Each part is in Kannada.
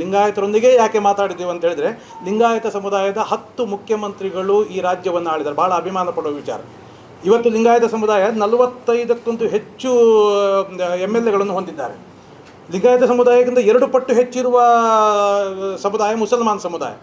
ಲಿಂಗಾಯತರೊಂದಿಗೆ ಯಾಕೆ ಮಾತಾಡಿದ್ದೀವಿ ಅಂತ ಹೇಳಿದ್ರೆ, ಲಿಂಗಾಯತ ಸಮುದಾಯದ ಹತ್ತು ಮುಖ್ಯಮಂತ್ರಿಗಳು ಈ ರಾಜ್ಯವನ್ನು ಆಳಿದ್ದಾರೆ. ಬಹಳ ಅಭಿಮಾನ ಪಡುವ ವಿಚಾರ. ಇವತ್ತು ಲಿಂಗಾಯತ ಸಮುದಾಯ ನಲವತ್ತೈದಕ್ಕಂತೂ ಹೆಚ್ಚು ಎಂ ಎಲ್ ಎಗಳನ್ನು ಹೊಂದಿದ್ದಾರೆ. ಲಿಂಗಾಯತ ಸಮುದಾಯಕ್ಕಿಂತ ಎರಡು ಪಟ್ಟು ಹೆಚ್ಚಿರುವ ಸಮುದಾಯ ಮುಸಲ್ಮಾನ್ ಸಮುದಾಯ.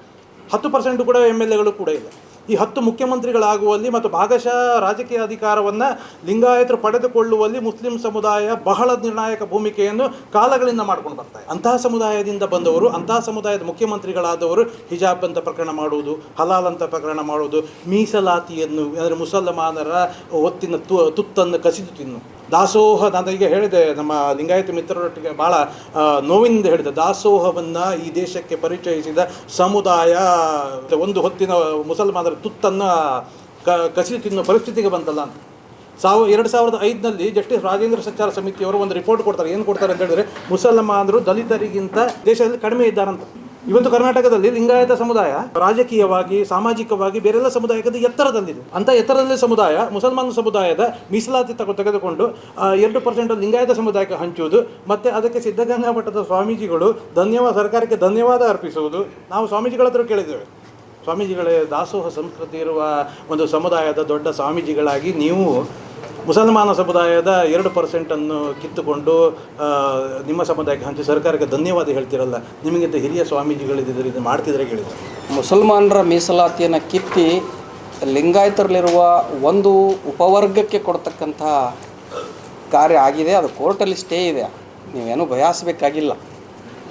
ಹತ್ತು ಪರ್ಸೆಂಟ್ ಕೂಡ ಎಂ ಎಲ್ ಎಗಳು ಕೂಡ ಇಲ್ಲ. ಈ ಹತ್ತು ಮುಖ್ಯಮಂತ್ರಿಗಳಾಗುವಲ್ಲಿ ಮತ್ತು ಭಾಗಶಃ ರಾಜಕೀಯ ಅಧಿಕಾರವನ್ನು ಲಿಂಗಾಯತರು ಪಡೆದುಕೊಳ್ಳುವಲ್ಲಿ ಮುಸ್ಲಿಂ ಸಮುದಾಯ ಬಹಳ ನಿರ್ಣಾಯಕ ಭೂಮಿಕೆಯನ್ನು ಕಾಲಗಳಿಂದ ಮಾಡ್ಕೊಂಡು ಬರ್ತಾರೆ ಅಂತಹ ಸಮುದಾಯದಿಂದ ಬಂದವರು, ಅಂತಹ ಸಮುದಾಯದ ಮುಖ್ಯಮಂತ್ರಿಗಳಾದವರು ಹಿಜಾಬ್ ಅಂತ ಪ್ರಕರಣ ಮಾಡುವುದು, ಹಲಾಲ್ ಅಂತ ಪ್ರಕರಣ ಮಾಡುವುದು, ಮೀಸಲಾತಿಯನ್ನು, ಅಂದರೆ ಮುಸಲ್ಮಾನರ ಒತ್ತಿನ ತು, ತುತ್ತನ್ನು ಕಸಿದು ತಿನ್ನು. ದಾಸೋಹ, ನಾನು ಈಗ ಹೇಳಿದೆ, ನಮ್ಮ ಲಿಂಗಾಯತ ಮಿತ್ರರೊಟ್ಟಿಗೆ ಭಾಳ ನೋವಿಂದ ಹೇಳಿದೆ ದಾಸೋಹವನ್ನು ಈ ದೇಶಕ್ಕೆ ಪರಿಚಯಿಸಿದ ಸಮುದಾಯ ಒಂದು ಹೊತ್ತಿನ ಮುಸಲ್ಮಾನರ ತುತ್ತನ್ನು ಕ, ಕಸಿ ತಿನ್ನೋ ಪರಿಸ್ಥಿತಿಗೆ ಬಂತಲ್ಲ ಅಂತ. ಸಾವ, ಎರಡು ಸಾವಿರದ ಐದನಲ್ಲಿ ಜಸ್ಟಿಸ್ ರಾಜೇಂದ್ರ ಸಂಚಾರ ಸಮಿತಿಯವರು ಒಂದು ರಿಪೋರ್ಟ್ ಕೊಡ್ತಾರೆ. ಏನು ಕೊಡ್ತಾರೆ ಅಂತ ಹೇಳಿದ್ರೆ, ಮುಸಲ್ಮಾನರು ದಲಿತರಿಗಿಂತ ದೇಶದಲ್ಲಿ ಕಡಿಮೆ ಇದ್ದಾರಂತ. ಇವತ್ತು ಕರ್ನಾಟಕದಲ್ಲಿ ಲಿಂಗಾಯತ ಸಮುದಾಯ ರಾಜಕೀಯವಾಗಿ, ಸಾಮಾಜಿಕವಾಗಿ ಬೇರೆಲ್ಲ ಸಮುದಾಯದ ಎತ್ತರದಲ್ಲಿದೆ. ಅಂತ ಎತ್ತರದಲ್ಲಿ ಸಮುದಾಯ, ಮುಸಲ್ಮಾನ ಸಮುದಾಯದ ಮೀಸಲಾತಿ ತಗೊ ತೆಗೆದುಕೊಂಡು ಎರಡು ಪರ್ಸೆಂಟ್ ಲಿಂಗಾಯತ ಸಮುದಾಯಕ್ಕೆ ಹಂಚುವುದು, ಮತ್ತು ಅದಕ್ಕೆ ಸಿದ್ಧಗಂಗಾ ಮಠದ ಸ್ವಾಮೀಜಿಗಳು ಧನ್ಯವಾದ ಸರ್ಕಾರಕ್ಕೆ ಧನ್ಯವಾದ ಅರ್ಪಿಸುವುದು ನಾವು ಸ್ವಾಮೀಜಿಗಳ ಹತ್ರ ಕೇಳಿದ್ದೇವೆ. ಸ್ವಾಮೀಜಿಗಳೇ ದಾಸೋಹ ಸಂಸ್ಕೃತಿ ಇರುವ ಒಂದು ಸಮುದಾಯದ ದೊಡ್ಡ ಸ್ವಾಮೀಜಿಗಳಾಗಿ ನೀವು ಮುಸಲ್ಮಾನ ಸಮುದಾಯದ ಎರಡು ಪರ್ಸೆಂಟನ್ನು ಕಿತ್ತುಕೊಂಡು ನಿಮ್ಮ ಸಮುದಾಯಕ್ಕೆ ಹಂಚಿ ಸರ್ಕಾರಕ್ಕೆ ಧನ್ಯವಾದ ಹೇಳ್ತಿರಲ್ಲ. ನಿಮಗಿಂತ ಹಿರಿಯ ಸ್ವಾಮೀಜಿಗಳಿದ್ದರೆ ಇದು ಮಾಡ್ತಿದ್ರೆ ಕೇಳಿದ್ರು ಮುಸಲ್ಮಾನರ ಮೀಸಲಾತಿಯನ್ನು ಕಿತ್ತಿ ಲಿಂಗಾಯತರಲ್ಲಿರುವ ಒಂದು ಉಪವರ್ಗಕ್ಕೆ ಕೊಡ್ತಕ್ಕಂಥ ಕಾರ್ಯ ಆಗಿದೆ. ಅದು ಕೋರ್ಟಲ್ಲಿ ಸ್ಟೇ ಇದೆ. ನೀವೇನು ಬಯಸಬೇಕಾಗಿಲ್ಲ.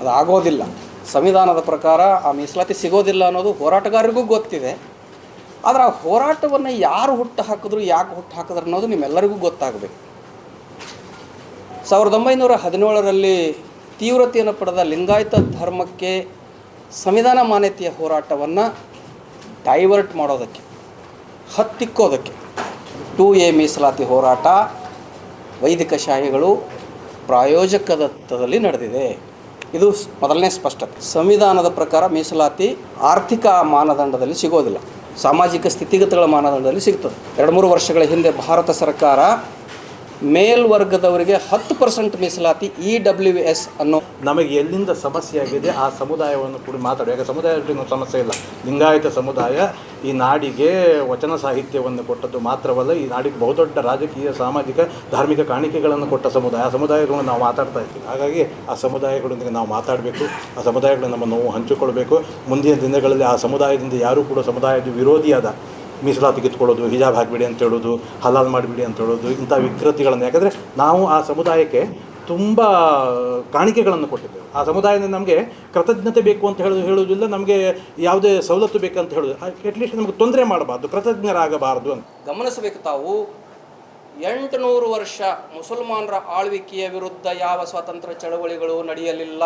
ಅದು ಆಗೋದಿಲ್ಲ ಸಂವಿಧಾನದ ಪ್ರಕಾರ ಆ ಮೀಸಲಾತಿ ಸಿಗೋದಿಲ್ಲ ಅನ್ನೋದು ಹೋರಾಟಗಾರರಿಗೂ ಗೊತ್ತಿದೆ. ಆದರೆ ಆ ಹೋರಾಟವನ್ನು ಯಾರು ಹುಟ್ಟು ಹಾಕಿದ್ರು, ಯಾಕೆ ಹುಟ್ಟು ಹಾಕಿದ್ರು ಅನ್ನೋದು ನಿಮ್ಮೆಲ್ಲರಿಗೂ ಗೊತ್ತಾಗಬೇಕು. ಸಾವಿರದ ಒಂಬೈನೂರ ಹದಿನೇಳರಲ್ಲಿ ತೀವ್ರತೆಯನ್ನು ಪಡೆದ ಲಿಂಗಾಯತ ಧರ್ಮಕ್ಕೆ ಸಂವಿಧಾನ ಮಾನ್ಯತೆಯ ಹೋರಾಟವನ್ನು ಡೈವರ್ಟ್ ಮಾಡೋದಕ್ಕೆ ಹತ್ತಿಕ್ಕೋದಕ್ಕೆ ಟು ಎ ಮೀಸಲಾತಿ ಹೋರಾಟ ವೈದಿಕ ಶಾಹಿಗಳು ಪ್ರಾಯೋಜಕದತ್ತದಲ್ಲಿ ನಡೆದಿದೆ. ಇದು ಮೊದಲನೇ ಸ್ಪಷ್ಟತೆ. ಸಂವಿಧಾನದ ಪ್ರಕಾರ ಮೀಸಲಾತಿ ಆರ್ಥಿಕ ಮಾನದಂಡದಲ್ಲಿ ಸಿಗೋದಿಲ್ಲ. ಸಾಮಾಜಿಕ ಸ್ಥಿತಿಗತಿಗಳ ಮಾನದಂಡದಲ್ಲಿ ಸಿಗ್ತದೆ. ಎರಡು ಮೂರು ವರ್ಷಗಳ ಹಿಂದೆ ಭಾರತ ಸರ್ಕಾರ ಮೇಲ್ವರ್ಗದವರಿಗೆ ಹತ್ತು ಪರ್ಸೆಂಟ್ ಮೀಸಲಾತಿ ಇ ಡಬ್ಲ್ಯೂ ಎಸ್ ಅನ್ನೋ ನಮಗೆ ಎಲ್ಲಿಂದ ಸಮಸ್ಯೆ ಆಗಿದೆ, ಆ ಸಮುದಾಯವನ್ನು ಕೂಡ ಮಾತಾಡಿ. ಯಾಕೆ ಸಮುದಾಯದಲ್ಲಿ ಸಮಸ್ಯೆ ಇಲ್ಲ? ಲಿಂಗಾಯತ ಸಮುದಾಯ ಈ ನಾಡಿಗೆ ವಚನ ಸಾಹಿತ್ಯವನ್ನು ಕೊಟ್ಟದ್ದು ಮಾತ್ರವಲ್ಲ, ಈ ನಾಡಿಗೆ ಬಹುದೊಡ್ಡ ರಾಜಕೀಯ, ಸಾಮಾಜಿಕ, ಧಾರ್ಮಿಕ ಕಾಣಿಕೆಗಳನ್ನು ಕೊಟ್ಟ ಸಮುದಾಯ. ಆ ಸಮುದಾಯಗಳನ್ನು ನಾವು ಮಾತಾಡ್ತಾ ಇದ್ದೀವಿ ಹಾಗಾಗಿ ಆ ಸಮುದಾಯಗಳೊಂದಿಗೆ ನಾವು ಮಾತಾಡಬೇಕು. ಆ ಸಮುದಾಯಗಳನ್ನು ನಮ್ಮ ನೋವು ಹಂಚಿಕೊಳ್ಬೇಕು ಮುಂದಿನ ದಿನಗಳಲ್ಲಿ ಆ ಸಮುದಾಯದಿಂದ ಯಾರೂ ಕೂಡ ಸಮುದಾಯದ ವಿರೋಧಿಯಾದ ಮೀಸಲಾತಿ ಕಿತ್ಕೊಳ್ಳೋದು, ಹಿಜಾಬ್ ಹಾಕಿಬಿಡಿ ಅಂತ ಹೇಳೋದು, ಹಲಾಲ್ ಮಾಡಿಬಿಡಿ ಅಂತ ಹೇಳೋದು, ಇಂಥ ವಿಕೃತಿಗಳನ್ನು. ಯಾಕಂದರೆ ನಾವು ಆ ಸಮುದಾಯಕ್ಕೆ ತುಂಬ, ಕಾಣಿಕೆಗಳನ್ನು ಕೊಟ್ಟಿದ್ದೇವೆ. ಆ ಸಮುದಾಯದಿಂದ ನಮಗೆ ಕೃತಜ್ಞತೆ ಬೇಕು ಅಂತ ಹೇಳೋದು, ಹೇಳುವುದಿಲ್ಲ, ನಮಗೆ ಯಾವುದೇ ಸವಲತ್ತು ಬೇಕಂತ ಹೇಳೋದು. ಅಟ್ಲೀಸ್ಟ್ ನಮಗೆ ತೊಂದರೆ ಮಾಡಬಾರ್ದು, ಕೃತಜ್ಞರಾಗಬಾರ್ದು ಅಂತ. ಗಮನಿಸಬೇಕು ತಾವು, ಎಂಟುನೂರು ವರ್ಷ ಮುಸಲ್ಮಾನರ ಆಳ್ವಿಕೆಯ ವಿರುದ್ಧ ಯಾವ ಸ್ವಾತಂತ್ರ್ಯ ಚಳವಳಿಗಳು ನಡೆಯಲಿಲ್ಲ?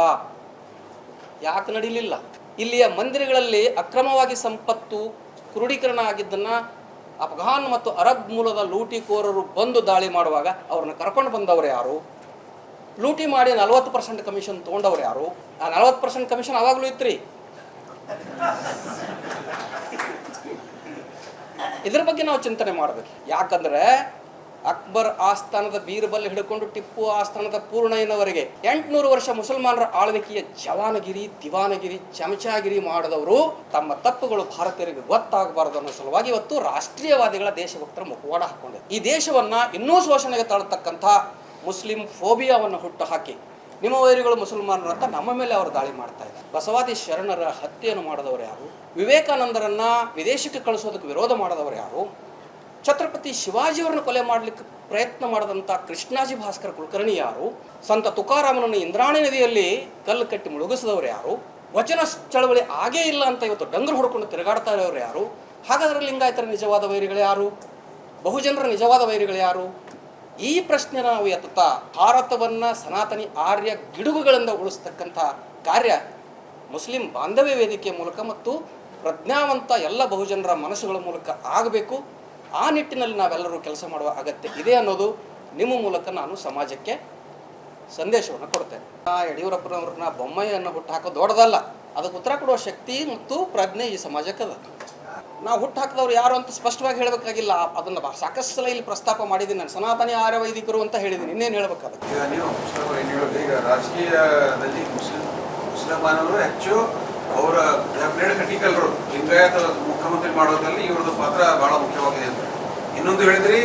ಯಾಕೆ ನಡೀಲಿಲ್ಲ? ಇಲ್ಲಿಯ ಮಂದಿರಗಳಲ್ಲಿ ಅಕ್ರಮವಾಗಿ ಸಂಪತ್ತು ಕ್ರೋಢೀಕರಣ ಆಗಿದ್ದನ್ನು ಅಫ್ಘಾನ್ ಮತ್ತು ಅರಬ್ ಮೂಲದ ಲೂಟಿಕೋರರು ಬಂದು ದಾಳಿ ಮಾಡುವಾಗ ಅವರನ್ನು ಕರ್ಕೊಂಡು ಬಂದವರು ಯಾರು? ಲೂಟಿ ಮಾಡಿ ನಲ್ವತ್ತು ಪರ್ಸೆಂಟ್ ಕಮಿಷನ್ ತೊಗೊಂಡವ್ರು ಯಾರು? ಆ ನಲ್ವತ್ತು ಪರ್ಸೆಂಟ್ ಕಮಿಷನ್ ಅವಾಗಲೂ ಇತ್ತು ರೀ ಇದ್ರ ಬಗ್ಗೆ ನಾವು ಚಿಂತನೆ ಮಾಡಬೇಕು. ಯಾಕಂದ್ರೆ ಅಕ್ಬರ್ ಆಸ್ಥಾನದ ಬೀರ್ಬಲ್ ಹಿಡ್ಕೊಂಡು ಟಿಪ್ಪು ಆಸ್ಥಾನದ ಪೂರ್ಣಯ್ಯನವರೆಗೆ ಎಂಟುನೂರು ವರ್ಷ ಮುಸಲ್ಮಾನರ ಆಳ್ವಿಕೆಯ ಜವಾನಗಿರಿ, ದಿವಾನಗಿರಿ, ಚಮಚಾಗಿರಿ ಮಾಡಿದವರು ತಮ್ಮ ತಪ್ಪುಗಳು ಭಾರತೀಯರಿಗೆ ಗೊತ್ತಾಗಬಾರದು ಅನ್ನೋ ಸಲುವಾಗಿ ಇವತ್ತು ರಾಷ್ಟ್ರೀಯವಾದಿಗಳ ದೇಶಭಕ್ತರ ಮುಖವಾಡ ಹಾಕೊಂಡಿದೆ ಈ ದೇಶವನ್ನ ಇನ್ನೂ ಶೋಷಣೆಗೆ ತಳ್ಳತಕ್ಕಂಥ ಮುಸ್ಲಿಂ ಫೋಬಿಯಾವನ್ನು ಹುಟ್ಟು ಹಾಕಿ ನಿಮ್ಮ ವೈರಿಗಳು ಮುಸಲ್ಮಾನರು ಅಂತ ನಮ್ಮ ಮೇಲೆ ಅವರು ದಾಳಿ ಮಾಡ್ತಾ ಇದ್ದಾರೆ. ಬಸವಾದಿ ಶರಣರ ಹತ್ಯೆಯನ್ನು ಮಾಡಿದವರು ಯಾರು? ವಿವೇಕಾನಂದರನ್ನ ವಿದೇಶಕ್ಕೆ ಕಳಿಸೋದಕ್ಕೆ ವಿರೋಧ ಮಾಡಿದವರು ಯಾರು? ಛತ್ರಪತಿ ಶಿವಾಜಿಯವರನ್ನು ಕೊಲೆ ಮಾಡಲಿಕ್ಕೆ ಪ್ರಯತ್ನ ಮಾಡಿದಂಥ ಕೃಷ್ಣಾಜಿ ಭಾಸ್ಕರ ಕುಲಕರ್ಣಿ ಯಾರು? ಸಂತ ತುಕಾರಾಮನನ್ನು ಇಂದ್ರಾಣಿ ನದಿಯಲ್ಲಿ ಕಲ್ಲು ಕಟ್ಟಿ ಮುಳುಗಿಸಿದವರು ಯಾರು? ವಚನ ಚಳವಳಿ ಆಗೇ ಇಲ್ಲ ಅಂತ ಇವತ್ತು ಡಂಗರು ಹೊಡ್ಕೊಂಡು ತಿರುಗಾಡ್ತಾ ಇರೋರು ಯಾರು? ಹಾಗಾದರೆ ಲಿಂಗಾಯತರ ನಿಜವಾದ ವೈರಿಗಳು ಯಾರು? ಬಹುಜನರ ನಿಜವಾದ ವೈರಿಗಳು ಯಾರು? ಈ ಪ್ರಶ್ನೆ ನಾವು ಎತ್ತುತ್ತಾ, ಭಾರತವನ್ನು ಸನಾತನಿ ಆರ್ಯ ಗಿಡುಗುಗಳಿಂದ ಉಳಿಸ್ತಕ್ಕಂಥ ಕಾರ್ಯ ಮುಸ್ಲಿಂ ಬಾಂಧವ್ಯ ವೇದಿಕೆಯ ಮೂಲಕ ಮತ್ತು ಪ್ರಜ್ಞಾವಂತ ಎಲ್ಲ ಬಹುಜನರ ಮನಸ್ಸುಗಳ ಮೂಲಕ ಆಗಬೇಕು. ಆ ನಿಟ್ಟಿನಲ್ಲಿ ನಾವೆಲ್ಲರೂ ಕೆಲಸ ಮಾಡುವ ಅಗತ್ಯ ಇದೆ ಅನ್ನೋದು ನಿಮ್ಮ ಮೂಲಕ ನಾನು ಸಮಾಜಕ್ಕೆ ಸಂದೇಶವನ್ನು ಕೊಡ್ತೇನೆ. ಆ ಯಡಿಯೂರಪ್ಪನವ್ರನ್ನ ಬೊಮ್ಮೆಯನ್ನು ಹುಟ್ಟು ಹಾಕೋದು ದೊಡ್ಡದಲ್ಲ. ಅದಕ್ಕೆ ಉತ್ತರ ಕೊಡುವ ಶಕ್ತಿ ಮತ್ತು ಪ್ರಜ್ಞೆ ಈ ಸಮಾಜಕ್ಕದ ನಾವು ಹುಟ್ಟು ಹಾಕಿದವ್ರು ಯಾರು ಅಂತ ಸ್ಪಷ್ಟವಾಗಿ ಹೇಳಬೇಕಾಗಿಲ್ಲ. ಅದನ್ನು ಸಾಕಷ್ಟು ಸಲ ಇಲ್ಲಿ ಪ್ರಸ್ತಾಪ ಮಾಡಿದ್ದೀನಿ ನಾನು. ಸನಾತನಿ ಆರ್ಯ ವೈದಿಕರು ಅಂತ ಹೇಳಿದ್ದೀನಿ. ಇನ್ನೇನು ಹೇಳಬೇಕಾಗುತ್ತೆ? ಈಗ ರಾಜಕೀಯದಲ್ಲಿ ಮುಸ್ಲಿಂ ಮುಸ್ಲಿಂ ಮುಸ್ಲಿಂ ಬಾಂಧವರು ಹೆಚ್ಚು ಅವರ ಕ್ರಿಟಿಕಲ್ರು ಲಿಂಗಾಯತ ಮುಖ್ಯಮಂತ್ರಿ ಮಾಡೋದ್ರಲ್ಲಿ ಇವ್ರದ್ದು ಪಾತ್ರ ಬಹಳ ಮುಖ್ಯವಾಗಿದೆ ಅಂತ. ಇನ್ನೊಂದು ಹೇಳಿದ್ರಿ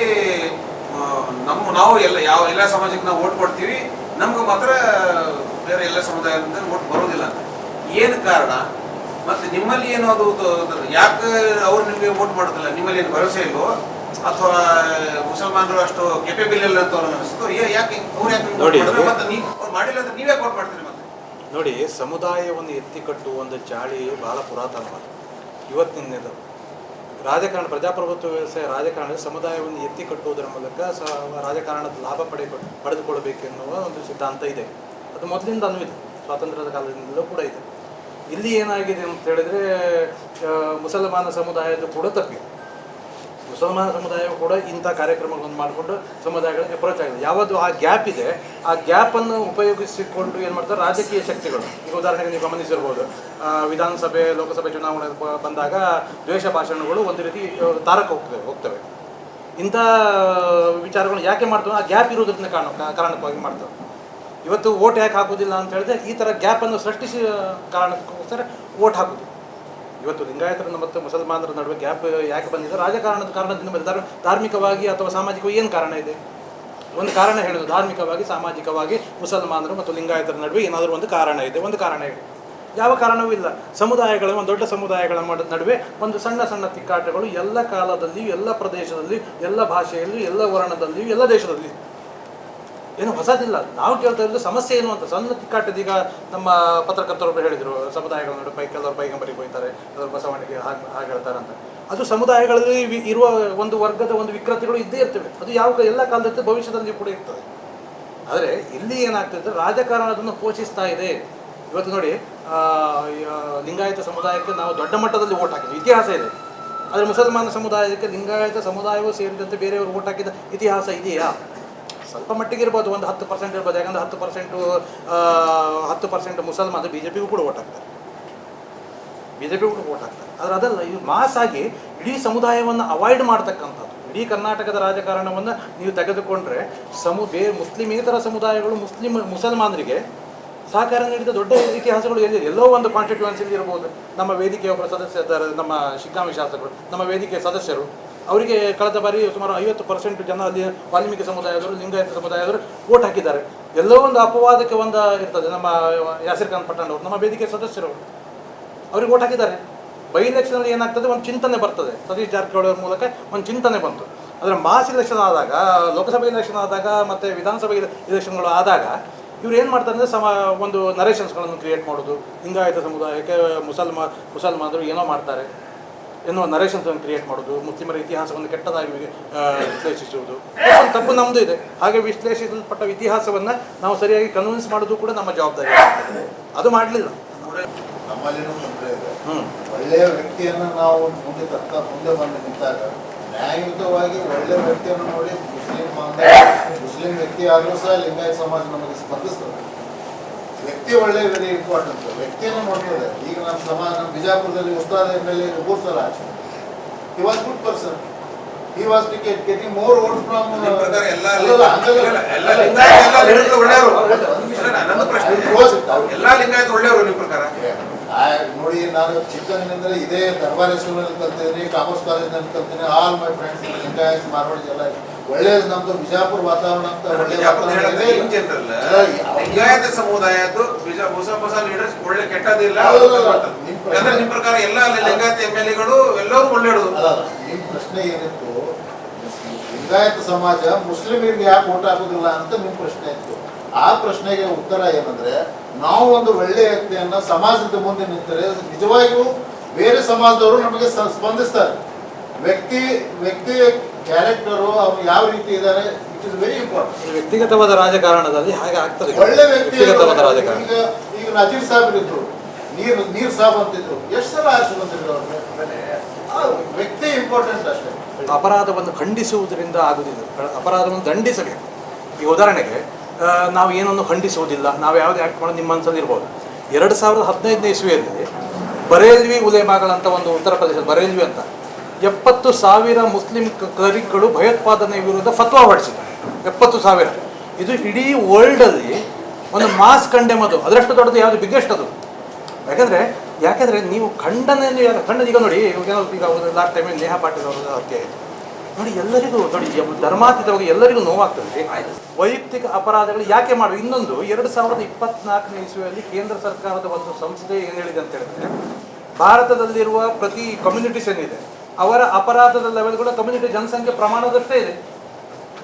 ನಮ್ಮ ನಾವು ಎಲ್ಲ, ಯಾವ ಎಲ್ಲ ಸಮಾಜಕ್ಕೆ ನಾವು ಓಟ್ ಕೊಡ್ತೀವಿ, ನಮ್ಗೆ ಮಾತ್ರ ಬೇರೆ ಎಲ್ಲ ಸಮುದಾಯದಿಂದ ಓಟ್ ಬರೋದಿಲ್ಲ ಏನು ಕಾರಣ? ಮತ್ತೆ ನಿಮ್ಮಲ್ಲಿ ಏನು ಅದು ಯಾಕೆ ಅವ್ರು ನಿಮಗೆ ವೋಟ್ ಮಾಡೋದಿಲ್ಲ? ನಿಮ್ಮಲ್ಲಿ ಏನು ಭರವಸೆ ಇಲ್ಲೋ ಅಥವಾ ಮುಸಲ್ಮಾನರು ಅಷ್ಟು ಕೆಪೇಬಲ್ ಇಲ್ಲ ಅಂತ ಅನಿಸ್ತು ಯಾಕೆ ಅವ್ರು ಯಾಕೆ? ಮತ್ತೆ ನೀವು ಅವ್ರು ಮಾಡಿಲ್ಲ ಅಂದ್ರೆ ನೀವೇ ವೋಟ್ ಮಾಡ್ತೀರಿ ಮತ್ತೆ? ನೋಡಿ ಸಮುದಾಯವನ್ನು ಎತ್ತಿ ಕಟ್ಟುವ ಒಂದು ಚಾಳಿ ಬಹಳ ಪುರಾತನವಾದ ಇವತ್ತಿನಿಂದ ರಾಜಕಾರಣ ಪ್ರಜಾಪ್ರಭುತ್ವ ವ್ಯವಸ್ಥೆ ರಾಜಕಾರಣ ಸಮುದಾಯವನ್ನು ಎತ್ತಿ ಕಟ್ಟುವುದರ ಮೂಲಕ ಸ ರಾಜಕಾರಣದ ಲಾಭ ಪಡೆ ಪಡೆದುಕೊಳ್ಳಬೇಕೆನ್ನುವ ಒಂದು ಸಿದ್ಧಾಂತ ಇದೆ. ಅದು ಮೊದಲಿಂದ ಅನ್ವಿದೆ ಸ್ವಾತಂತ್ರ್ಯದ ಕಾಲದಿಂದಲೂ ಕೂಡ ಇದೆ. ಇಲ್ಲಿ ಏನಾಗಿದೆ ಅಂತ ಹೇಳಿದ್ರೆ ಮುಸಲ್ಮಾನ ಸಮುದಾಯದ ಕೂಡ ತಪ್ಪಿದೆ ಮುಸಲ್ಮಾನ ಸಮುದಾಯ ಕೂಡ ಇಂಥ ಕಾರ್ಯಕ್ರಮಗಳನ್ನು ಮಾಡಿಕೊಂಡು ಸಮುದಾಯಗಳಿಗೆ ಅಪ್ರೋಚ್ ಆಗಿದೆ. ಯಾವತ್ತು ಆ ಗ್ಯಾಪ್ ಇದೆ, ಆ ಗ್ಯಾಪನ್ನು ಉಪಯೋಗಿಸಿಕೊಂಡು ಏನು ಮಾಡ್ತಾರೆ? ರಾಜಕೀಯ ಶಕ್ತಿಗಳು. ಈಗ ಉದಾಹರಣೆಗೆ ನೀವು ಗಮನಿಸಿರ್ಬೋದು ವಿಧಾನಸಭೆ, ಲೋಕಸಭೆ ಚುನಾವಣೆ ಬಂದಾಗ ದ್ವೇಷ ಭಾಷಣಗಳು ಒಂದು ರೀತಿ ತಾರಕ ಹೋಗ್ತವೆ ಹೋಗ್ತವೆ. ಇಂಥ ವಿಚಾರಗಳು ಯಾಕೆ ಮಾಡ್ತವೆ? ಆ ಗ್ಯಾಪ್ ಇರೋದ್ರಿಂದ ಕಾರಣ, ಕಾರಣಕ್ಕಾಗಿ ಮಾಡ್ತವೆ. ಇವತ್ತು ಓಟ್ ಯಾಕೆ ಹಾಕೋದಿಲ್ಲ ಅಂತ ಹೇಳಿದ್ರೆ ಈ ಥರ ಗ್ಯಾಪನ್ನು ಸೃಷ್ಟಿಸಿ ಕಾರಣಕ್ಕೋಸ್ಕರ ಓಟ್ ಹಾಕೋದು ಇವತ್ತು ಲಿಂಗಾಯತರ ಮತ್ತು ಮುಸಲ್ಮಾನರ ನಡುವೆ ಗ್ಯಾಪ್ ಯಾಕೆ ಬಂದಿದೆ? ರಾಜಕಾರಣದ ಕಾರಣದಿಂದ ಬಂದಿದೆ. ಧಾರ್ಮಿಕವಾಗಿ ಅಥವಾ ಸಾಮಾಜಿಕವಾಗಿ ಏನು ಕಾರಣ ಇದೆ? ಒಂದು ಕಾರಣ ಹೇಳೋದು, ಧಾರ್ಮಿಕವಾಗಿ, ಸಾಮಾಜಿಕವಾಗಿ ಮುಸಲ್ಮಾನರು ಮತ್ತು ಲಿಂಗಾಯತರ ನಡುವೆ ಏನಾದರೂ ಒಂದು ಕಾರಣ ಇದೆ. ಒಂದು ಕಾರಣ ಇದೆ ಯಾವ ಕಾರಣವೂ ಇಲ್ಲ. ಸಮುದಾಯಗಳ, ಒಂದು ದೊಡ್ಡ ಸಮುದಾಯಗಳ ನಡುವೆ ಒಂದು ಸಣ್ಣ ಸಣ್ಣ ತಿಕ್ಕಾಟಗಳು ಎಲ್ಲ ಕಾಲದಲ್ಲಿಯೂ, ಎಲ್ಲ ಪ್ರದೇಶದಲ್ಲಿ ಎಲ್ಲ ಭಾಷೆಯಲ್ಲಿಯೂ, ಎಲ್ಲ ವರ್ಣದಲ್ಲಿಯೂ, ಎಲ್ಲ ದೇಶದಲ್ಲಿಯೂ ಏನು ಹೊಸದಿಲ್ಲ. ನಾವು ಕೇಳ್ತಾ ಇರೋದು ಸಮಸ್ಯೆ ಏನು ಅಂತ. ಸಣ್ಣ ತಿಕ್ಕಾಟದ ಈಗ ನಮ್ಮ ಪತ್ರಕರ್ತರೊಬ್ಬರು ಹೇಳಿದರು, ಸಮುದಾಯಗಳ ನೋಡಿ ಪೈ ಕೆಲವರು ಪೈಗಂಬರಿಗೆ ಹೋಗ್ತಾರೆ, ಕೆಲವರು ಬಸವಣಿಗೆ ಹಾಗೆ ಹಾಗೆ ಹೇಳ್ತಾರೆ ಅಂತ. ಅದು ಸಮುದಾಯಗಳಲ್ಲಿ ಇರುವ ಒಂದು ವರ್ಗದ ಒಂದು ವಿಕೃತಿಗಳು ಇದ್ದೇ ಇರ್ತವೆ. ಅದು ಯಾವ ಎಲ್ಲ ಕಾಲದಲ್ಲಿ ಭವಿಷ್ಯದಲ್ಲಿ ಕೂಡ ಇರ್ತದೆ. ಆದರೆ ಇಲ್ಲಿ ಏನಾಗ್ತದೆ ರಾಜಕಾರಣ ಅದನ್ನು ಪೋಷಿಸ್ತಾ ಇದೆ. ಇವತ್ತು ನೋಡಿ ಲಿಂಗಾಯತ ಸಮುದಾಯಕ್ಕೆ ನಾವು ದೊಡ್ಡ ಮಟ್ಟದಲ್ಲಿ ಓಟ್ ಹಾಕಿದ್ವಿ. ಇತಿಹಾಸ ಇದೆ. ಆದರೆ ಮುಸಲ್ಮಾನ ಸಮುದಾಯಕ್ಕೆ ಲಿಂಗಾಯತ ಸಮುದಾಯವೂ ಸೇರಿದಂತೆ ಬೇರೆಯವರು ಓಟ್ ಹಾಕಿದ ಇತಿಹಾಸ ಇದೆಯಾ? ಸ್ವಲ್ಪ ಮಟ್ಟಿಗೆ ಇರ್ಬೋದು, ಒಂದು ಹತ್ತು ಪರ್ಸೆಂಟ್ ಇರ್ಬೋದು. ಯಾಕಂದ್ರೆ ಹತ್ತು ಪರ್ಸೆಂಟು ಹತ್ತು ಪರ್ಸೆಂಟ್ ಮುಸಲ್ಮಾನ ಬಿ ಜೆ ಪಿಗೂ ಕೂಡ ಓಟ್ ಹಾಕ್ತಾರೆ. ಬಿ ಜೆ ಪಿಗೂ ಕೂಡ ಓಟ್ ಹಾಕ್ತಾರೆ. ಆದರೆ ಅದಲ್ಲ ಇದು ಮಾಸ್ ಆಗಿ ಇಡೀ ಸಮುದಾಯವನ್ನು ಅವಾಯ್ಡ್ ಮಾಡ್ತಕ್ಕಂಥದ್ದು. ಇಡೀ ಕರ್ನಾಟಕದ ರಾಜಕಾರಣವನ್ನು ನೀವು ತೆಗೆದುಕೊಂಡ್ರೆ ಸಮು, ಬೇ, ಮುಸ್ಲಿಮೇತರ ಸಮುದಾಯಗಳು ಮುಸ್ಲಿಂ ಮುಸಲ್ಮಾನರಿಗೆ ಸಹಕಾರ ನೀಡಿದ ದೊಡ್ಡ ಇತಿಹಾಸಗಳು ಎಲ್ಲಿ? ಎಲ್ಲೋ ಒಂದು ಕಾನ್ಸ್ಟಿಟ್ಯೂನ್ಸಿಲಿ ಇರ್ಬೋದು. ನಮ್ಮ ವೇದಿಕೆಯ ಒಬ್ಬರ ಸದಸ್ಯರ ನಮ್ಮ ಶಿಗ್ಗಾಮಿ ಶಾಸಕರು, ನಮ್ಮ ವೇದಿಕೆಯ ಸದಸ್ಯರು. ಅವರಿಗೆ ಕಳೆದ ಬಾರಿ ಸುಮಾರು ಐವತ್ತು ಪರ್ಸೆಂಟ್ ಜನ ಅಲ್ಲಿ ವಾಲ್ಮೀಕಿ ಸಮುದಾಯದವರು, ಲಿಂಗಾಯತ ಸಮುದಾಯದವರು ವೋಟ್ ಹಾಕಿದ್ದಾರೆ. ಎಲ್ಲೋ ಒಂದು ಅಪವಾದಕ್ಕೆ ಒಂದು ಇರ್ತದೆ, ನಮ್ಮ ಯಾಸಿರ್ ಖಾನ್ ಅವರು ನಮ್ಮ ವೇದಿಕೆ ಸದಸ್ಯರು ಅವ್ರಿಗೆ ವೋಟ್ ಹಾಕಿದ್ದಾರೆ. ಬೈ ಎಲೆಕ್ಷನಲ್ಲಿ ಏನಾಗ್ತದೆ, ಒಂದು ಚಿಂತನೆ ಬರ್ತದೆ. ಸತೀಶ್ ಜಾರಕಿಹೊಳಿ ಅವ್ರ ಮೂಲಕ ಒಂದು ಚಿಂತನೆ ಬಂತು. ಆದರೆ ಮಾಸ್ ಇಲೆಕ್ಷನ್ ಆದಾಗ, ಲೋಕಸಭೆ ಇಲೆಕ್ಷನ್ ಆದಾಗ, ಮತ್ತು ವಿಧಾನಸಭೆ ಇಲೆಕ್ಷನ್ಗಳು ಆದಾಗ, ಇವ್ರು ಏನು ಮಾಡ್ತಾರೆ ಅಂದರೆ ಸಮ, ಒಂದು ನರೇಷನ್ಸ್ಗಳನ್ನು ಕ್ರಿಯೇಟ್ ಮಾಡೋದು. ಲಿಂಗಾಯತ ಸಮುದಾಯಕ್ಕೆ ಮುಸಲ್ಮಾ, ಮುಸಲ್ಮಾನರು ಏನೋ ಮಾಡ್ತಾರೆ. ಎನ್ನುವ ನರೇಷನ್ಸನ್ನು ಕ್ರಿಯೇಟ್ ಮಾಡೋದು ಮುಸ್ಲಿಮರ ಇತಿಹಾಸವನ್ನು ಕೆಟ್ಟದಾಗಿ ವಿಶ್ಲೇಷಿಸುವುದು. ಒಂದು ತಪ್ಪು ನಮ್ಮದು ಇದೆ. ಹಾಗೆ ವಿಶ್ಲೇಷಿಸಲ್ಪಟ್ಟ ಇತಿಹಾಸವನ್ನು ನಾವು ಸರಿಯಾಗಿ ಕನ್ವಿನ್ಸ್ ಮಾಡೋದು ಕೂಡ ನಮ್ಮ ಜವಾಬ್ದಾರಿ. ಅದು ಮಾಡಲಿಲ್ಲ. ಒಳ್ಳೆಯ ವ್ಯಕ್ತಿಯನ್ನು ನಾವು ಮುಂದೆ ತರ್ತಾ ಮುಂದೆ ಬಂದು ನಿಂತಾಗ ನ್ಯಾಯಯುತವಾಗಿ ಒಳ್ಳೆಯ ವ್ಯಕ್ತಿಯನ್ನು ನೋಡಿ ಮುಸ್ಲಿಂ ಮುಸ್ಲಿಂ ವ್ಯಕ್ತಿ ಆದರೂ ಸಹ ಲಿಂಗಾಯತ ಸಮಾಜ ನಮಗೆ ಸ್ಪಂದಿಸ್ತದೆ. ವ್ಯಕ್ತಿ ಒಳ್ಳೆ ವೆರಿ ಇಂಪಾರ್ಟೆಂಟ್ ವ್ಯಕ್ತಿಯನ್ನು ನೋಡ್ತದೆ ಈಗ ನಮ್ಮ ಸಮಾಜ ನಮ್ಮ ಬಿಜಾಪುರದಲ್ಲಿ ಉಸ್ತಾದ ಎಂ ಎಲ್ ಎ ಮೂರು ಸಲ he was good person he was ticket getting more vote from ಎಲ್ಲ ಲಿಂಗಾಯತ ಒಳ್ಳೆಯವರು. ನಿಮ್ಮ ಪ್ರಕಾರ? ನೋಡಿ ನಾನು ಚಿಕ್ಕಂದ್ರೆ ಇದೇ ದರ್ಬಾರ್ ಸ್ಕೂಲ್ ಕಲ್ತಿದ್ದೀನಿ ಕಾಮರ್ಸ್ ಕಾಲೇಜ್ ಕಲ್ತೀನಿ all my friends Lingayat Marwadi ಎಲ್ಲ ಒಳ್ಳೆಯದು ನಮ್ದು ಬಿಜಾಪುರ ವಾತಾವರಣ ಅಂತ ಲಿಂಗಾಯತ ಸಮುದಾಯದ್ದು ಹೊಸ ಹೊಸ ಲೀಡರ್ಸ್ ಒಳ್ಳೆ ಕೆಟ್ಟದಿಲ್ಲ. ನಿಮ್ ನಿಮ್ಮ ಪ್ರಕಾರ ಎಲ್ಲ ಲಿಂಗಾಯತ ಎಂ ಎಲ್ ಎಗಳು ಎಲ್ಲರೂ ಅಲ್ಲ, ನಿಮ್ ಪ್ರಶ್ನೆ ಏನಿತ್ತು? ಲಿಂಗಾಯತ ಸಮಾಜ ಮುಸ್ಲಿಮರಿಗೆ ಯಾಕೆ ಓಟ್ ಹಾಕೋದಿಲ್ಲ ಅಂತ ನಿಮ್ ಪ್ರಶ್ನೆ ಇತ್ತು. ಆ ಪ್ರಶ್ನೆಗೆ ಉತ್ತರ ಏನಂದ್ರೆ ನಾವು ಒಂದು ಒಳ್ಳೆಯ ವ್ಯಕ್ತಿಯನ್ನ ಸಮಾಜದ ಮುಂದೆ ನಿಂತರೆ ನಿಜವಾಗಿಯೂ ಬೇರೆ ಸಮಾಜದವರು ನಮಗೆ ಸ್ಪಂದಿಸ್ತಾರೆ. ವ್ಯಕ್ತಿ ವ್ಯಕ್ತಿ ಕ್ಯಾರೆಕ್ಟರು ಅವ್ರು ಯಾವ ರೀತಿ ಇದ್ದಾರೆ ಇಟ್ ಇಸ್ ವೆರಿ ಇಂಪಾರ್ಟೆಂಟ್ ವ್ಯಕ್ತಿಗತವಾದ ರಾಜಕಾರಣದಲ್ಲಿ ಹಾಗೆ ಆಗ್ತದೆ. ಒಳ್ಳೆ ವ್ಯಕ್ತಿ ವ್ಯಕ್ತಿಗತವಾದ ರಾಜಕಾರಣ. ಈಗ ಈಗ ನಜೀರ್ ಸಾಹೇಬ್ ಇದ್ರು ನೀರ್ ನೀರ್ ಸಾಬ್ ಅಂತಿದ್ರು ಎಷ್ಟು ಸಲ ಆರಿಸಿ ಬಂದಿದ್ರು ಅವ್ರಿಗೆ ಆ ವ್ಯಕ್ತಿ ಇಂಪಾರ್ಟೆಂಟ್ ಅಷ್ಟೇ. ಅಪರಾಧವನ್ನು ಖಂಡಿಸುವುದರಿಂದ ಆಗುವುದಿಲ್ಲ ಅಪರಾಧವನ್ನು ದಂಡಿಸಬೇಕು. ಈ ಉದಾಹರಣೆಗೆ ನಾವು ಏನನ್ನು ಖಂಡಿಸುವುದಿಲ್ಲ ನಾವು ಯಾವುದೇ ಆ್ಯಕ್ಟ್ ಮಾಡೋದು ನಿಮ್ಮ ಮನಸ್ಸಲ್ಲಿ ಇರ್ಬೋದು. ಎರಡು ಸಾವಿರದ ಹದಿನೈದನೇ ಇಸ್ವಿಯಲ್ಲಿ ಬರೇಲ್ವಿ ಉಲೇಮಾಗಳಂತ ಒಂದು ಉತ್ತರ ಪ್ರದೇಶ ಬರೇಲ್ವಿ ಅಂತ. ಎಪ್ಪತ್ತು ಸಾವಿರ ಮುಸ್ಲಿಂ ಕರಿಗಳು ಭಯೋತ್ಪಾದನೆ ವಿರುದ್ಧ ಫತ್ವಾ ಹೊರಡಿಸಿದ್ದಾರೆ. ಎಪ್ಪತ್ತು ಸಾವಿರ. ಇದು ಇಡೀ ವರ್ಲ್ಡಲ್ಲಿ ಒಂದು ಮಾಸ್ ಕಂಡೆಮ್ ಅದು ಅದರಷ್ಟು ದೊಡ್ಡದು ಯಾವುದು ಬಿಗ್ಗೆಸ್ಟ್ ಅದು ಯಾಕಂದರೆ, ಯಾಕೆಂದರೆ ನೀವು ಖಂಡನೆಯನ್ನು ಯಾರು- ಖಂಡನೆ ಈಗ ನೋಡಿ ಈಗ ಲಾಸ್ಟ್ ಟೈಮ್ ನೇಹಾ ಪಾಟೀಲ್ ಅವರ ಹತ್ಯೆ ಆಯಿತು ನೋಡಿ, ಎಲ್ಲರಿಗೂ ನೋಡಿ ಧರ್ಮಾತೀತವಾಗಿ ಎಲ್ಲರಿಗೂ ನೋವಾಗ್ತದೆ. ವೈಯಕ್ತಿಕ ಅಪರಾಧಗಳು ಯಾಕೆ ಮಾಡುವ? ಇನ್ನೊಂದು, ಎರಡು ಸಾವಿರದ ಇಪ್ಪತ್ನಾಲ್ಕನೇ ಇಸ್ವಿಯಲ್ಲಿ ಕೇಂದ್ರ ಸರ್ಕಾರದ ಒಂದು ಸಂಸ್ಥೆ ಏನು ಹೇಳಿದೆ ಅಂತ ಹೇಳಿದ್ರೆ, ಭಾರತದಲ್ಲಿರುವ ಪ್ರತಿ ಕಮ್ಯುನಿಟೀಸ್ ಏನಿದೆ ಅವರ ಅಪರಾಧದ ಲೆವೆಲ್ ಕೂಡ ಕಮ್ಯುನಿಟಿ ಜನಸಂಖ್ಯೆ ಪ್ರಮಾಣದಷ್ಟೇ ಇದೆ.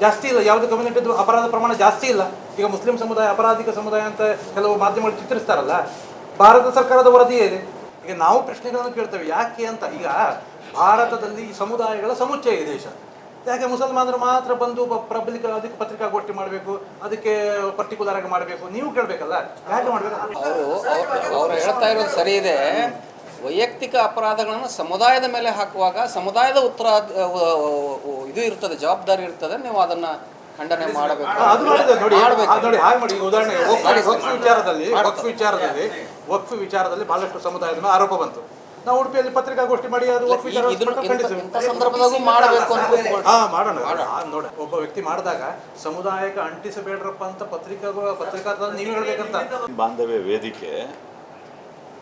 ಜಾಸ್ತಿ ಇಲ್ಲ. ಯಾವುದೇ ಕಮ್ಯುನಿಟಿ ಅಪರಾಧ ಪ್ರಮಾಣ ಜಾಸ್ತಿ ಇಲ್ಲ. ಈಗ ಮುಸ್ಲಿಂ ಸಮುದಾಯ, ಅಪರಾಧಿಕ ಸಮುದಾಯ ಅಂತ ಕೆಲವು ಮಾಧ್ಯಮಗಳು ಚಿತ್ರಿಸ್ತಾರಲ್ಲ, ಭಾರತ ಸರ್ಕಾರದ ವರದಿಯೇ ಇದೆ. ಈಗ ನಾವು ಪ್ರಶ್ನೆಗಳನ್ನು ಕೇಳ್ತೇವೆ, ಯಾಕೆ ಅಂತ? ಈಗ ಭಾರತದಲ್ಲಿ ಸಮುದಾಯಗಳ ಸಮುಚ್ಚಯ ದೇಶ. ಯಾಕೆ ಮುಸಲ್ಮಾನರು ಮಾತ್ರ ಬಂದು ಪಬ್ಲಿಕ್, ಅದಕ್ಕೆ ಪತ್ರಿಕಾಗೋಷ್ಠಿ ಮಾಡಬೇಕು, ಅದಕ್ಕೆ ಪರ್ಟಿಕ್ಯುಲರ್ ಆಗಿ ಮಾಡಬೇಕು? ನೀವು ಕೇಳಬೇಕಲ್ಲ. ಯಾಕೆ ಮಾಡಬೇಕು ಸರಿ ಇದೆ. ವೈಯಕ್ತಿಕ ಅಪರಾಧಗಳನ್ನು ಸಮುದಾಯದ ಮೇಲೆ ಹಾಕುವಾಗ ಸಮುದಾಯದ ಉತ್ತರ ಇದು ಇರ್ತದೆ ಜವಾಬ್ದಾರಿ ಇರ್ತದೆ ನೀವು ಅದನ್ನ ಖಂಡನೆ ಮಾಡಬೇಕು. ಅದು ಮಾಡಿದೆ ನೋಡಿ ಮಾಡ್ಬೇಕು. ನೋಡಿ ಹಾಗೆ ಮಾಡಿ ಈಗ ಉದಾಹರಣೆ ವಕ್ಫ್ ವಿಚಾರದಲ್ಲಿ. ವಕ್ಫ್ ವಿಚಾರದಲ್ಲಿ ವಕ್ಫ್ ವಿಚಾರದಲ್ಲಿ ಬಹಳಷ್ಟು ಸಮುದಾಯದ ಮೇಲೆ ಆರೋಪ ಬಂತು. ನಾವು ಉಡುಪಿಯಲ್ಲಿ ಪತ್ರಿಕಾಗೋಷ್ಠಿ ಮಾಡಿ ಅದು ವಕ್ಫ್ ವಿಚಾರ. ಸಂದರ್ಭದಾಗೂ ಮಾಡಬೇಕು ಅಂತ ಹಾ ಮಾಡೋಣ. ನೋಡ. ಒಬ್ಬ ವ್ಯಕ್ತಿ ಮಾಡಿದಾಗ ಸಮುದಾಯಕ್ಕೆ ಅಂಟಿಸಬೇಡ್ರಪ್ಪ ಅಂತ ಪತ್ರಿಕಾಗಳು ಪತ್ರಿಕಾ ನೀವು ಹೇಳ್ಬೇಕಂತ. ಬಾಂಧವ್ಯ ವೇದಿಕೆ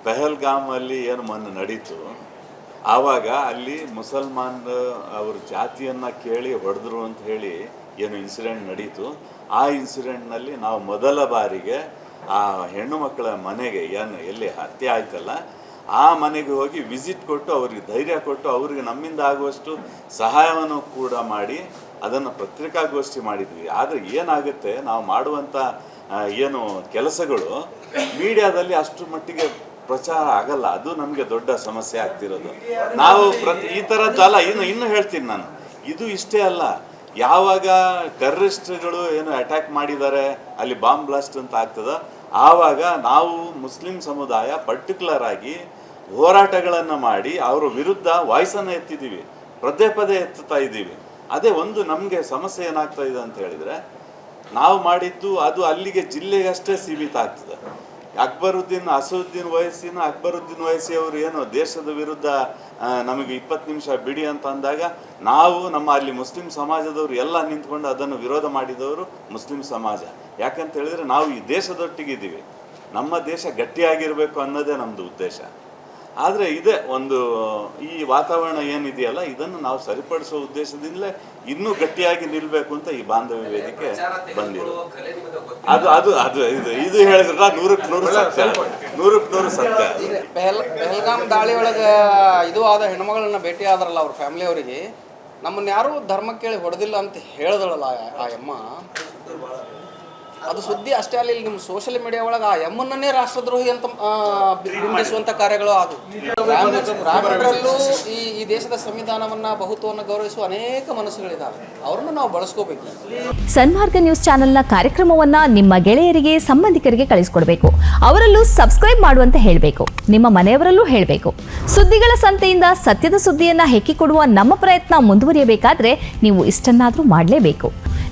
ಪೆಹಲ್ಗಾಮ್ ಅಲ್ಲಿ ಏನು ಮೊನ್ನೆ ನಡೀತು, ಆವಾಗ ಅಲ್ಲಿ ಮುಸಲ್ಮಾನ್ ಅವ್ರ ಜಾತಿಯನ್ನು ಕೇಳಿ ಹೊಡೆದ್ರು ಅಂತ ಹೇಳಿ ಏನು ಇನ್ಸಿಡೆಂಟ್ ನಡೀತು. ಆ ಇನ್ಸಿಡೆಂಟ್ನಲ್ಲಿ ನಾವು ಮೊದಲ ಬಾರಿಗೆ ಆ ಹೆಣ್ಣು ಮಕ್ಕಳ ಮನೆಗೆ ಏನು ಎಲ್ಲಿ ಹತ್ಯೆ ಆಯ್ತಲ್ಲ, ಆ ಮನೆಗೆ ಹೋಗಿ ವಿಸಿಟ್ ಕೊಟ್ಟು ಅವ್ರಿಗೆ ಧೈರ್ಯ ಕೊಟ್ಟು ಅವರಿಗೆ ನಮ್ಮಿಂದ ಆಗುವಷ್ಟು ಸಹಾಯವನ್ನು ಕೂಡ ಮಾಡಿ ಅದನ್ನು ಪತ್ರಿಕಾಗೋಷ್ಠಿ ಮಾಡಿದ್ವಿ. ಆದರೆ ಏನಾಗುತ್ತೆ, ನಾವು ಮಾಡುವಂಥ ಏನು ಕೆಲಸಗಳು ಮೀಡಿಯಾದಲ್ಲಿ ಅಷ್ಟು ಮಟ್ಟಿಗೆ ಪ್ರಚಾರ ಆಗಲ್ಲ, ಅದು ನಮಗೆ ದೊಡ್ಡ ಸಮಸ್ಯೆ ಆಗ್ತಿರೋದು. ನಾವು ಪ್ರತಿ, ಈ ಥರದ್ದಲ್ಲ ಇನ್ನು ಇನ್ನು ಹೇಳ್ತೀನಿ ನಾನು. ಇದು ಇಷ್ಟೇ ಅಲ್ಲ. ಯಾವಾಗ ಟೆರರಿಸ್ಟ್ಗಳು ಏನು ಅಟ್ಯಾಕ್ ಮಾಡಿದ್ದಾರೆ, ಅಲ್ಲಿ ಬಾಂಬ್ ಬ್ಲಾಸ್ಟ್ ಅಂತ ಆಗ್ತದ, ಆವಾಗ ನಾವು ಮುಸ್ಲಿಂ ಸಮುದಾಯ ಪರ್ಟಿಕ್ಯುಲರ್ ಆಗಿ ಹೋರಾಟಗಳನ್ನು ಮಾಡಿ, ಅವರ ವಿರುದ್ಧ ವಾಯ್ಸನ್ನು ಎತ್ತಿದ್ದೀವಿ, ಪದೇ ಪದೇ ಎತ್ತುತ್ತಾ ಇದ್ದೀವಿ. ಅದೇ ಒಂದು ನಮಗೆ ಸಮಸ್ಯೆ ಏನಾಗ್ತಾ ಇದೆ ಅಂತ ಹೇಳಿದರೆ, ನಾವು ಮಾಡಿದ್ದು ಅದು ಅಲ್ಲಿಗೆ ಜಿಲ್ಲೆಗಷ್ಟೇ ಸೀಮಿತ ಆಗ್ತದೆ. ಅಕ್ಬರುದ್ದೀನ್, ಅಸದುದ್ದೀನ್ ವಯಸ್ಸಿನ ಅಕ್ಬರುದ್ದೀನ್ ವಯಸ್ಸಿ ಅವರು ಏನು ದೇಶದ ವಿರುದ್ಧ ನಮಗೆ ಇಪ್ಪತ್ತು ನಿಮಿಷ ಬಿಡಿ ಅಂತ ಅಂದಾಗ ನಾವು ನಮ್ಮ ಅಲ್ಲಿ ಮುಸ್ಲಿಂ ಸಮಾಜದವರು ಎಲ್ಲ ನಿಂತ್ಕೊಂಡು ಅದನ್ನು ವಿರೋಧ ಮಾಡಿದವರು ಮುಸ್ಲಿಂ ಸಮಾಜ. ಯಾಕಂತ ಹೇಳಿದ್ರೆ ನಾವು ಈ ದೇಶದೊಟ್ಟಿಗಿದ್ದೀವಿ. ನಮ್ಮ ದೇಶ ಗಟ್ಟಿಯಾಗಿರಬೇಕು ಅನ್ನೋದೇ ನಮ್ಮದು ಉದ್ದೇಶ. ಆದರೆ ಇದೆ ಒಂದು ಈ ವಾತಾವರಣ ಏನಿದೆಯಲ್ಲ ಇದನ್ನು ನಾವು ಸರಿಪಡಿಸುವ ಉದ್ದೇಶದಿಂದಲೇ ಇನ್ನೂ ಗಟ್ಟಿಯಾಗಿ ನಿಲ್ಲಬೇಕು ಅಂತ ಈ ಬಾಂಧವ್ಯ ವೇದಿಕೆ ಬಂದಿದೆ. ಅದು ಅದು ಅದು ಇದು ಇದು ಹೇಳಿದ್ರಲ್ಲ ನೂರಕ್ಕೆ ನೂರು ಸತ್ಯ. ನೂರಕ್ಕೆ ನೂರು ಸತ್ಯ. ಪೆಹಲ್ ಪೆಹಲ್ಗಾಮ್ ದಾಳಿ ಒಳಗೆ ಇದು ಆದ ಹೆಣ್ಮಗಳನ್ನ ಭೇಟಿ ಆದ್ರಲ್ಲ ಅವ್ರ ಫ್ಯಾಮಿಲಿ ಅವರಿಗೆ. ನಮ್ಮನ್ನ ಯಾರೂ ಧರ್ಮ ಕೇಳಿ ಹೊಡೆದಿಲ್ಲ ಅಂತ ಹೇಳಿದಳಲ್ಲ ಆ- ಆ ಅಮ್ಮ ಅದು ಸುದ್ದಿ ಅಷ್ಟೇ ಅಲ್ಲಿ ನಿಮ್ಮ ಸೋಷಿಯಲ್ ಮೀಡಿಯಾ ಒಳಗೆ ಆ ಎಮ್ಮನ್ನೇ ರಾಷ್ಟ್ರದ್ರೋಹಿ ಅಂತ ಬಿಂಬಿಸುವಂತ ಕಾರ್ಯಗಳು ಅದು. ಬ್ರಾಹ್ಮಣರಲ್ಲೂ ಈ ಈ ದೇಶದ ಸಂವಿಧಾನವನ್ನ ಬಹುತ್ವವನ್ನು ಗೌರವಿಸುವ ಅನೇಕ ಮನಸ್ಸುಗಳಿದ್ದಾವೆ ಅವ್ರನ್ನ ನಾವು ಬಳಸ್ಕೋಬೇಕು. ಸನ್ಮಾರ್ಗ ನ್ಯೂಸ್ ಚಾನೆಲ್ನ ಕಾರ್ಯಕ್ರಮವನ್ನ ನಿಮ್ಮ ಗೆಳೆಯರಿಗೆ ಸಂಬಂಧಿಕರಿಗೆ ಕಳಿಸ್ಕೊಡ್ಬೇಕು. ಅವರಲ್ಲೂ ಸಬ್ಸ್ಕ್ರೈಬ್ ಮಾಡುವಂತೆ ಹೇಳಬೇಕು. ನಿಮ್ಮ ಮನೆಯವರಲ್ಲೂ ಹೇಳಬೇಕು. ಸುದ್ದಿಗಳ ಸಂತೆಯಿಂದ ಸತ್ಯದ ಸುದ್ದಿಯನ್ನ ಹೆಕ್ಕಿಕೊಡುವ ನಮ್ಮ ಪ್ರಯತ್ನ ಮುಂದುವರಿಯಬೇಕಾದ್ರೆ ನೀವು ಇಷ್ಟನ್ನಾದರೂ ಮಾಡಲೇಬೇಕು.